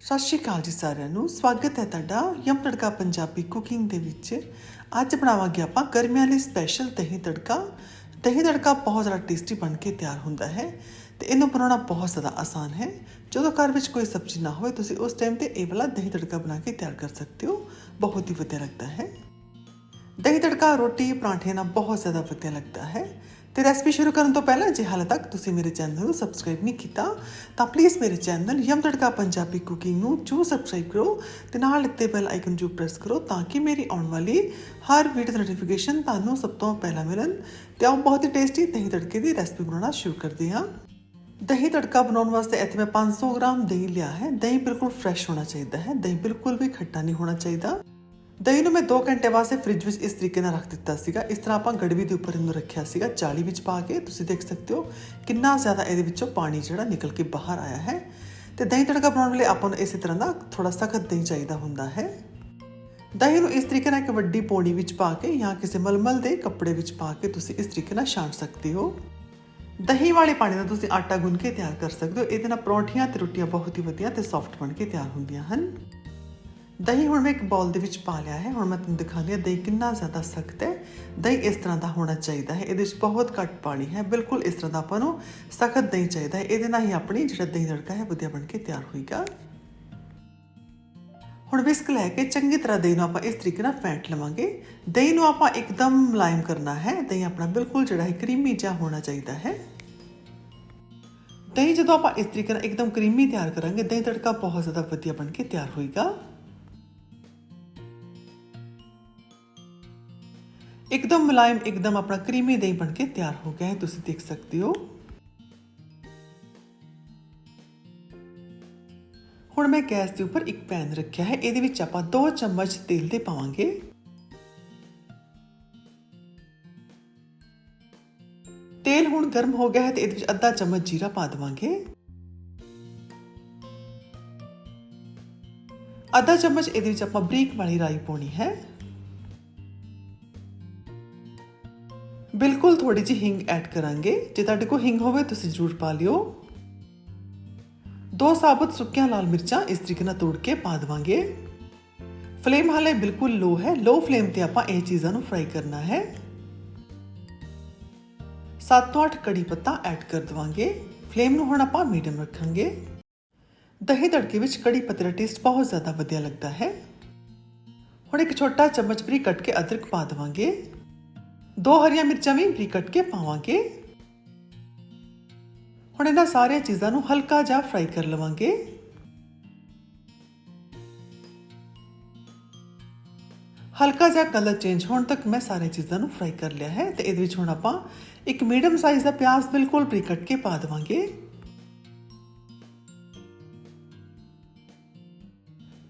ਸਤਿ ਸ਼੍ਰੀ ਅਕਾਲ ਜੀ ਸਾਰਿਆਂ ਨੂੰ। ਸਵਾਗਤ ਹੈ ਤੁਹਾਡਾ ਯਮ ਤੜਕਾ ਪੰਜਾਬੀ ਕੁਕਿੰਗ ਦੇ ਵਿੱਚ। ਅੱਜ ਬਣਾਵਾਂਗੇ ਆਪਾਂ ਗਰਮੀਆਂ ਲਈ ਸਪੈਸ਼ਲ ਦਹੀਂ ਤੜਕਾ। ਦਹੀਂ ਤੜਕਾ ਬਹੁਤ ਜ਼ਿਆਦਾ ਟੇਸਟੀ ਬਣ ਕੇ ਤਿਆਰ ਹੁੰਦਾ ਹੈ ਤੇ ਇਹਨੂੰ ਬਣਾਉਣਾ ਬਹੁਤ ਜ਼ਿਆਦਾ ਆਸਾਨ ਹੈ। ਜਦੋਂ ਘਰ ਵਿੱਚ ਕੋਈ ਸਬਜ਼ੀ ਨਾ ਹੋਵੇ, ਤੁਸੀਂ ਉਸ ਟਾਈਮ ਤੇ ਇਹ ਵਾਲਾ ਦਹੀਂ ਤੜਕਾ ਬਣਾ ਕੇ ਤਿਆਰ ਕਰ ਸਕਦੇ ਹੋ। ਬਹੁਤ ਹੀ ਵਧੀਆ ਲੱਗਦਾ ਹੈ। ਦਹੀਂ ਤੜਕਾ ਰੋਟੀ ਪਰਾਂਠੇ ਨਾਲ ਬਹੁਤ ਜ਼ਿਆਦਾ ਵਧੀਆ ਲੱਗਦਾ ਹੈ। ਤੇ ਰੈਸਪੀ ਸ਼ੁਰੂ ਕਰਨ ਤੋਂ ਪਹਿਲਾਂ, ਜੇ ਹਾਲੇ ਤੱਕ ਤੁਸੀਂ ਮੇਰੇ ਚੈਨਲ ਨੂੰ ਸਬਸਕ੍ਰਾਈਬ ਨਹੀਂ ਕੀਤਾ, ਤਾਂ ਪਲੀਜ਼ ਮੇਰੇ ਚੈਨਲ ਯਮ ਤੜਕਾ ਪੰਜਾਬੀ ਕੁਕਿੰਗ ਨੂੰ ਜੂ ਸਬਸਕ੍ਰਾਈਬ ਕਰੋ ਤੇ ਨਾਲ ਲੱਗਦੇ ਬੈਲ ਆਈਕਨ ਜੂ ਪ੍ਰੈਸ ਕਰੋ ਤਾਂ ਕਿ ਮੇਰੀ ਆਉਣ ਵਾਲੀ ਹਰ ਵੀਡੀਓ ਦੀ ਨੋਟੀਫਿਕੇਸ਼ਨ ਤੁਹਾਨੂੰ ਸਭ ਤੋਂ ਪਹਿਲਾਂ ਮਿਲਣ ਤੇ ਆਓ ਬਹੁਤ ਹੀ ਟੇਸਟੀ ਦਹੀਂ ਤੜਕੇ ਦੀ ਰੈਸਪੀ ਬਣਾਉਣਾ ਸ਼ੁਰੂ ਕਰਦੇ ਹਾਂ। ਦਹੀਂ ਤੜਕਾ ਬਣਾਉਣ ਵਾਸਤੇ ਇੱਥੇ ਮੈਂ 500 ਗ੍ਰਾਮ ਦਹੀਂ ਲਿਆ ਹੈ। ਦਹੀਂ ਬਿਲਕੁਲ ਫਰੈਸ਼ ਹੋਣਾ ਚਾਹੀਦਾ ਹੈ। ਦਹੀਂ ਬਿਲਕੁਲ ਵੀ ਖੱਟਾ ਨਹੀਂ ਹੋਣਾ ਚਾਹੀਦਾ। ਦਹੀਂ ਨੂੰ ਮੈਂ 2 ਘੰਟੇ ਵਾਸਤੇ ਫ੍ਰਿਜ ਵਿੱਚ ਇਸ ਤਰੀਕੇ ਨਾਲ ਰੱਖ ਦਿੱਤਾ ਸੀਗਾ। ਇਸ ਤਰ੍ਹਾਂ ਆਪਾਂ ਗੜਵੀ ਦੇ ਉੱਪਰ ਇਹਨੂੰ ਰੱਖਿਆ ਸੀਗਾ। ਜਾਲੀ ਵਿੱਚ ਪਾ ਕੇ ਤੁਸੀਂ ਦੇਖ ਸਕਦੇ ਹੋ ਕਿੰਨਾ ਜ਼ਿਆਦਾ ਇਹਦੇ ਵਿੱਚੋਂ ਪਾਣੀ ਜਿਹੜਾ ਨਿਕਲ ਕੇ ਬਾਹਰ ਆਇਆ ਹੈ। ਤੇ ਦਹੀਂ ਤੜਕਾ ਬਣਾਉਣ ਲਈ ਆਪਾਂ ਨੂੰ ਇਸੇ ਤਰ੍ਹਾਂ ਦਾ ਥੋੜਾ ਸਖਤ ਦਹੀਂ ਚਾਹੀਦਾ ਹੁੰਦਾ ਹੈ। ਦਹੀਂ ਨੂੰ ਇਸ ਤਰੀਕੇ ਨਾਲ ਇੱਕ ਵੱਡੀ ਪੌੜੀ ਵਿੱਚ ਪਾ ਕੇ ਜਾਂ ਕਿਸੇ ਮਲਮਲ ਦੇ ਕੱਪੜੇ ਵਿੱਚ ਪਾ ਕੇ ਤੁਸੀਂ ਇਸ ਤਰੀਕੇ ਨਾਲ ਛਾਂਟ ਸਕਦੇ ਹੋ। ਦਹੀਂ ਵਾਲੇ ਪਾਣੀ ਨਾਲ ਤੁਸੀਂ ਆਟਾ ਗੁੰਨ ਕੇ ਤਿਆਰ ਕਰ ਸਕਦੇ ਹੋ। ਇਹਦੇ ਨਾਲ ਪਰੌਂਠੀਆਂ ਤੇ ਰੋਟੀਆਂ ਬਹੁਤ ਹੀ ਵਧੀਆ ਤੇ ਸੌਫਟ ਬਣ ਕੇ ਤਿਆਰ ਹੁੰਦੀਆਂ ਹਨ। ਦਹੀਂ ਹੁਣ ਮੈਂ ਇੱਕ ਬਾਉਲ ਦੇ ਵਿੱਚ ਪਾ ਲਿਆ ਹੈ, ਹੁਣ ਮੈਂ ਤੁਹਾਨੂੰ ਦਿਖਾਉਂਦੀ ਹਾਂ ਦਹੀਂ ਕਿੰਨਾ ਜ਼ਿਆਦਾ ਸਖਤ ਹੈ। ਦਹੀਂ ਇਸ ਤਰ੍ਹਾਂ ਦਾ ਹੋਣਾ ਚਾਹੀਦਾ ਹੈ, ਇਹਦੇ ਵਿੱਚ ਬਹੁਤ ਘੱਟ ਪਾਣੀ ਹੈ, ਬਿਲਕੁਲ ਇਸ ਤਰ੍ਹਾਂ ਦਾ ਆਪਾਂ ਨੂੰ ਸਖਤ ਦਹੀਂ ਚਾਹੀਦਾ ਹੈ। ਇਹਦੇ ਨਾਲ ਹੀ ਆਪਣੀ ਜਿਹੜਾ ਦਹੀਂ ਤੜਕਾ ਹੈ, ਵਧੀਆ ਬਣ ਕੇ ਤਿਆਰ ਹੋਏਗਾ। ਹੁਣ ਵਿਸਕ ਲੈ ਕੇ ਚੰਗੀ ਤਰ੍ਹਾਂ ਦਹੀਂ ਨੂੰ ਆਪਾਂ ਇਸ ਤਰੀਕੇ ਨਾਲ ਫੈਂਟ ਲਵਾਂਗੇ। ਦਹੀਂ ਨੂੰ ਆਪਾਂ ਇੱਕਦਮ ਮੁਲਾਇਮ ਕਰਨਾ ਹੈ, ਦਹੀਂ ਆਪਣਾ ਬਿਲਕੁਲ ਜਿਹੜਾ ਹੈ ਕਰੀਮੀ ਜਿਹਾ ਹੋਣਾ ਚਾਹੀਦਾ ਹੈ। ਦਹੀਂ ਜਦੋਂ ਆਪਾਂ ਇਸ ਤਰੀਕੇ ਨਾਲ ਇੱਕਦਮ ਕਰੀਮੀ ਤਿਆਰ ਕਰਾਂਗੇ, ਦਹੀਂ ਤੜਕਾ ਬਹੁਤ ਜ਼ਿਆਦਾ ਵਧੀਆ ਬਣ ਕੇ ਤਿਆਰ ਹੋਏਗਾ। ਇੱਕਦਮ ਮੁਲਾਇਮ, ਇੱਕਦਮ ਆਪਣਾ ਕਰੀਮੀ ਦਹੀਂ ਬਣ ਕੇ ਤਿਆਰ ਹੋ ਗਿਆ ਹੈ। ਤੁਸੀਂ ਦੇਖ ਸਕਦੇ ਹੋ। ਹੁਣ ਮੈਂ ਗੈਸ ਦੇ ਉੱਪਰ ਇੱਕ ਪੈਨ ਰੱਖਿਆ ਹੈ। ਇਹਦੇ ਵਿੱਚ ਆਪਾਂ 2 ਚਮਚ ਤੇਲ ਦੇ ਪਾਵਾਂਗੇ। ਤੇਲ ਹੁਣ ਗਰਮ ਹੋ ਗਿਆ ਹੈ ਤੇ ਇਹਦੇ ਵਿੱਚ ਅੱਧਾ ਚਮਚ ਜੀਰਾ ਪਾ ਦੇਵਾਂਗੇ। ਅੱਧਾ ਚਮਚ ਇਹਦੇ ਵਿੱਚ ਆਪਾਂ ਬਰੀਕ ਵਾਲੀ ਰਾਈ ਪਾਉਣੀ ਹੈ। ਬਿਲਕੁਲ ਥੋੜੀ ਜਿਹੀ ਹਿੰਗ ਐਡ ਕਰਾਂਗੇ। ਜੇ ਤੁਹਾਡੇ ਕੋਲ ਹਿੰਗ ਹੋਵੇ, ਤੁਸੀਂ ਜ਼ਰੂਰ ਪਾ ਲਿਓ। ਦੋ ਸਾਬਤ ਸੁੱਕੀਆਂ ਲਾਲ ਮਿਰਚਾਂ ਇਸ ਤਰੀਕੇ ਨਾਲ ਤੋੜ ਕੇ ਪਾ ਦਵਾਂਗੇ। ਫਲੇਮ ਹਾਲੇ ਬਿਲਕੁਲ ਲੋ ਹੈ। ਲੋ ਫਲੇਮ ਤੇ ਆਪਾਂ ਇਹ ਚੀਜ਼ਾਂ ਨੂੰ ਫਰਾਈ ਕਰਨਾ ਹੈ। 7 ਤੋਂ 8 ਕੜੀ ਪੱਤਾ ਐਡ ਕਰ ਦਵਾਂਗੇ। ਫਲੇਮ ਨੂੰ ਹੁਣ ਆਪਾਂ ਮੀਡੀਅਮ ਰੱਖਾਂਗੇ। ਦਹੀਂ ਤੜਕੇ ਵਿੱਚ ਕੜੀ ਪੱਤੇ ਦਾ ਟੇਸਟ ਬਹੁਤ ਜ਼ਿਆਦਾ ਵਧੀਆ ਲੱਗਦਾ ਹੈ। ਹੁਣ ਇੱਕ ਛੋਟਾ ਚਮਚ ਬਰੀ ਕੱਟ ਕੇ ਅਦਰਕ ਪਾ ਦਵਾਂਗੇ। ਦੋ ਹਰੀਆਂ ਮਿਰਚਾਂ ਵੀ ਬਰੀ ਕੱਟ ਕੇ ਪਾਵਾਂਗੇ। ਹੁਣ ਇਹਨਾਂ ਸਾਰੀਆਂ ਚੀਜ਼ਾਂ ਨੂੰ ਹਲਕਾ ਜਿਹਾ ਫਰਾਈ ਕਰ ਲਵਾਂਗੇ। ਹਲਕਾ ਜਿਹਾ ਕਲਰ ਚੇਂਜ ਹੋਣ ਤੱਕ ਮੈਂ ਸਾਰੀਆਂ ਚੀਜ਼ਾਂ ਨੂੰ ਫਰਾਈ ਕਰ ਲਿਆ ਹੈ ਤੇ ਇਹਦੇ ਵਿੱਚ ਹੁਣ ਆਪਾਂ ਇੱਕ ਮੀਡੀਅਮ ਸਾਈਜ਼ ਦਾ ਪਿਆਜ਼ ਬਿਲਕੁਲ ਬਰੀਕ ਕੱਟ ਕੇ ਪਾ ਦੇਵਾਂਗੇ।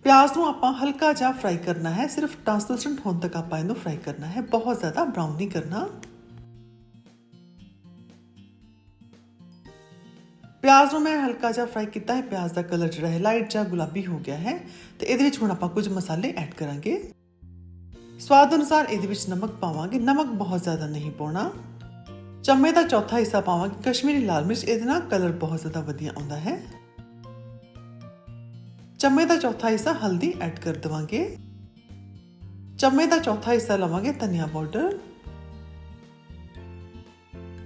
ਪਿਆਜ਼ ਨੂੰ ਆਪਾਂ ਹਲਕਾ ਜਿਹਾ ਫਰਾਈ ਕਰਨਾ ਹੈ, ਸਿਰਫ ਟ੍ਰਾਂਸਲੂਸੈਂਟ ਹੋਣ ਤੱਕ ਆਪਾਂ ਇਹਨੂੰ ਫਰਾਈ ਕਰਨਾ ਹੈ। ਬਹੁਤ ਜ਼ਿਆਦਾ ਬਰਾਊਨ ਨਹੀਂ ਕਰਨਾ। ਪਿਆਜ਼ ਨੂੰ ਮੈਂ ਹਲਕਾ ਜਿਹਾ ਫਰਾਈ ਕੀਤਾ ਹੈ। ਪਿਆਜ਼ ਦਾ ਕਲਰ ਜਿਹੜਾ ਹੈ ਲਾਈਟ ਜਿਹਾ ਗੁਲਾਬੀ ਹੋ ਗਿਆ ਹੈ। ਤੇ ਇਹਦੇ ਵਿੱਚ ਹੁਣ ਆਪਾਂ ਕੁਝ ਮਸਾਲੇ ਐਡ ਕਰਾਂਗੇ। ਸਵਾਦ ਅਨੁਸਾਰ ਇਹਦੇ ਵਿੱਚ ਨਮਕ ਪਾਵਾਂਗੇ। ਨਮਕ ਬਹੁਤ ਜ਼ਿਆਦਾ ਨਹੀਂ ਪਾਉਣਾ। ਚਮੇ ਦਾ ਚੌਥਾ ਹਿੱਸਾ ਪਾਵਾਂਗੇ। ਕਸ਼ਮੀਰੀ ਲਾਲ ਮਿਰਚ, ਇਹਦੇ ਨਾਲ ਕਲਰ ਬਹੁਤ ਜ਼ਿਆਦਾ ਵਧੀਆ ਆਉਂਦਾ ਹੈ। ਚਮੇ ਦਾ ਚੌਥਾ ਹਿੱਸਾ ਹਲਦੀ ਐਡ ਕਰ ਦਵਾਂਗੇ ਚਮੇ ਦਾ ਚੌਥਾ ਹਿੱਸਾ ਲਵਾਂਗੇ ਧਨੀਆ ਪਾਊਡਰ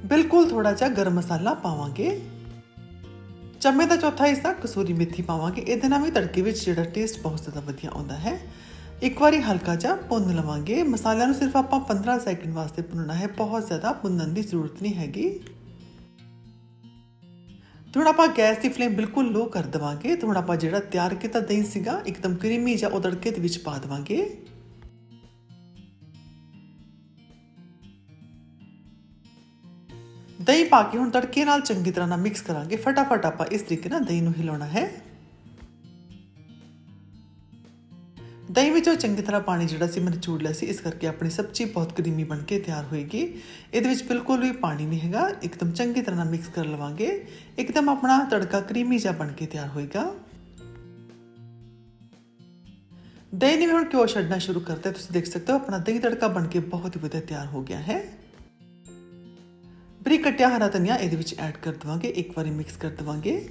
ਬਿਲਕੁਲ ਥੋੜਾ ਜਿਹਾ ਗਰਮ ਮਸਾਲਾ ਪਾਵਾਂਗੇ ਚਮੇ ਦਾ ਚੌਥਾ ਹਿੱਸਾ ਕਸੂਰੀ ਮੇਥੀ ਪਾਵਾਂਗੇ ਇਹਦੇ ਨਾਲ ਵੀ ਤੜਕੇ ਵਿੱਚ ਜਿਹੜਾ ਟੇਸਟ ਬਹੁਤ ਜ਼ਿਆਦਾ ਵਧੀਆ ਆਉਂਦਾ ਹੈ ਇੱਕ ਵਾਰੀ ਹਲਕਾ ਜਿਹਾ ਭੁੰਨ ਲਵਾਂਗੇ ਮਸਾਲਿਆਂ ਨੂੰ ਸਿਰਫ ਆਪਾਂ 15 ਸੈਕਿੰਡ ਵਾਸਤੇ ਭੁੰਨਣਾ ਹੈ ਬਹੁਤ ਜ਼ਿਆਦਾ ਭੁੰਨਣ ਦੀ ਜ਼ਰੂਰਤ ਨਹੀਂ ਹੈਗੀ ਹੁਣ ਆਪਾਂ ਗੈਸ ਦੀ ਫਲੇਮ ਬਿਲਕੁਲ ਲੋ ਕਰ ਦਵਾਂਗੇ। ਹੁਣ ਆਪਾਂ ਜਿਹੜਾ ਤਿਆਰ ਕੀਤਾ ਦਹੀਂ ਸੀਗਾ, ਇੱਕਦਮ ਕਰੀਮੀ ਜਿਹਾ ਉਹ ਤੜਕੇ ਦੇ ਵਿੱਚ ਪਾ ਦਵਾਂਗੇ। ਦਹੀਂ ਪਾ ਕੇ ਹੁਣ ਤੜਕੇ ਨਾਲ ਚੰਗੀ ਤਰ੍ਹਾਂ ਨਾਲ ਮਿਕਸ ਕਰਾਂਗੇ। ਫਟਾਫਟ ਆਪਾਂ ਇਸ ਤਰੀਕੇ ਨਾਲ ਦਹੀਂ ਨੂੰ ਹਿਲਾਉਣਾ ਹੈ। ਦਹੀਂ ਵਿੱਚੋਂ ਚੰਗੀ ਤਰ੍ਹਾਂ ਪਾਣੀ ਜਿਹੜਾ ਸੀ ਮੈਂ ਨਿਚੋੜ ਲਿਆ ਸੀ, ਇਸ ਕਰਕੇ ਆਪਣੀ ਸਬਜ਼ੀ ਬਹੁਤ ਕਰੀਮੀ ਬਣ ਕੇ ਤਿਆਰ ਹੋਏਗੀ। ਇਹਦੇ ਵਿੱਚ ਬਿਲਕੁਲ ਵੀ ਪਾਣੀ ਨਹੀਂ ਹੈਗਾ, ਇੱਕਦਮ ਚੰਗੀ ਤਰ੍ਹਾਂ ਨਾਲ ਮਿਕਸ ਕਰ ਲਵਾਂਗੇ। ਇੱਕਦਮ ਆਪਣਾ ਤੜਕਾ ਕਰੀਮੀ ਜਿਹਾ ਬਣ ਕੇ ਤਿਆਰ ਹੋਏਗਾ। ਦਹੀਂ ਨੇ ਵੀ ਹੁਣ ਘਿਓ ਛੱਡਣਾ ਸ਼ੁਰੂ ਕਰਤਾ ਤੁਸੀਂ ਦੇਖ ਸਕਦੇ ਹੋ, ਆਪਣਾ ਦਹੀਂ ਤੜਕਾ ਬਣ ਕੇ ਬਹੁਤ ਹੀ ਵਧੀਆ ਤਿਆਰ ਹੋ ਗਿਆ ਹੈ। ਬਰੀਕ ਕੱਟਿਆ ਹਰਾ ਧਨੀਆ ਇਹਦੇ ਵਿੱਚ ਐਡ ਕਰ ਦਵਾਂਗੇ, ਇੱਕ ਵਾਰੀ ਮਿਕਸ ਕਰ ਦਵਾਂਗੇ।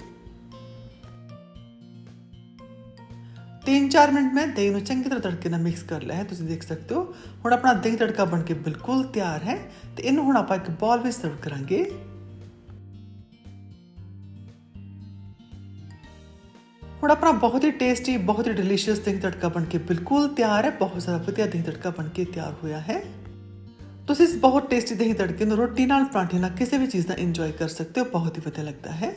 3-4 ਮਿੰਟ ਮੈਂ ਦਹੀਂ ਨੂੰ ਚੰਗੀ ਤਰ੍ਹਾਂ ਤੜਕੇ ਨਾਲ ਮਿਕਸ ਕਰ ਲਿਆ ਹੈ ਤੁਸੀਂ ਦੇਖ ਸਕਦੇ ਹੋ ਹੁਣ ਆਪਣਾ ਦਹੀਂ ਤੜਕਾ ਬਣ ਕੇ ਬਿਲਕੁਲ ਤਿਆਰ ਹੈ ਤੇ ਇਹਨੂੰ ਹੁਣ ਆਪਾਂ ਇੱਕ ਬਾਲ ਵਿੱਚ ਸਰਵ ਕਰਾਂਗੇ ਹੁਣ ਆਪਣਾ ਬਹੁਤ ਹੀ ਟੇਸਟੀ ਬਹੁਤ ਹੀ ਡਿਲੀਸ਼ੀਅਸ ਦਹੀਂ ਤੜਕਾ ਬਣ ਕੇ ਬਿਲਕੁਲ ਤਿਆਰ ਹੈ ਬਹੁਤ ਜ਼ਿਆਦਾ ਵਧੀਆ ਦਹੀਂ ਤੜਕਾ ਬਣ ਕੇ ਤਿਆਰ ਹੋਇਆ ਹੈ ਤੁਸੀਂ ਇਸ ਬਹੁਤ ਟੇਸਟੀ ਦਹੀਂ ਤੜਕੇ ਨੂੰ ਰੋਟੀ ਨਾਲ ਪਰਾਂਠੇ ਨਾਲ ਕਿਸੇ ਵੀ ਚੀਜ਼ ਨਾਲ ਇੰਜੋਏ ਕਰ ਸਕਦੇ ਹੋ ਬਹੁਤ ਹੀ ਵਧੀਆ ਲੱਗਦਾ ਹੈ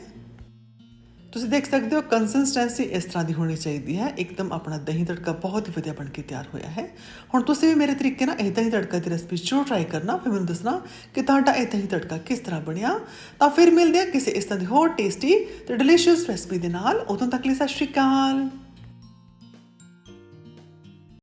ਤੁਸੀਂ ਦੇਖ ਸਕਦੇ ਹੋ ਕੰਸਿਸਟੈਂਸੀ ਇਸ ਤਰ੍ਹਾਂ ਦੀ ਹੋਣੀ ਚਾਹੀਦੀ ਹੈ। ਇੱਕਦਮ ਆਪਣਾ ਦਹੀਂ ਤੜਕਾ ਬਹੁਤ ਹੀ ਵਧੀਆ ਬਣ ਕੇ ਤਿਆਰ ਹੋਇਆ ਹੈ। ਹੁਣ ਤੁਸੀਂ ਵੀ ਮੇਰੇ ਤਰੀਕੇ ਨਾਲ ਇਹ ਦਹੀਂ ਤੜਕਾ ਦੀ ਰੈਸਪੀ ਜ਼ਰੂਰ ਟਰਾਈ ਕਰਨਾ, ਫਿਰ ਮੈਨੂੰ ਦੱਸਣਾ ਕਿ ਤੁਹਾਡਾ ਇਹ ਦਹੀਂ ਤੜਕਾ ਕਿਸ ਤਰ੍ਹਾਂ ਬਣਿਆ। ਤਾਂ ਫਿਰ ਮਿਲਦੇ ਹਾਂ ਕਿਸੇ ਇਸ ਤਰ੍ਹਾਂ ਦੀ ਹੋਰ ਟੇਸਟੀ ਤੇ ਡਿਲੀਸ਼ੀਅਸ ਰੈਸਪੀ ਦੇ ਨਾਲ। ਉਦੋਂ ਤੱਕ ਲਈ ਸਤਿ ਸ਼੍ਰੀ ਅਕਾਲ।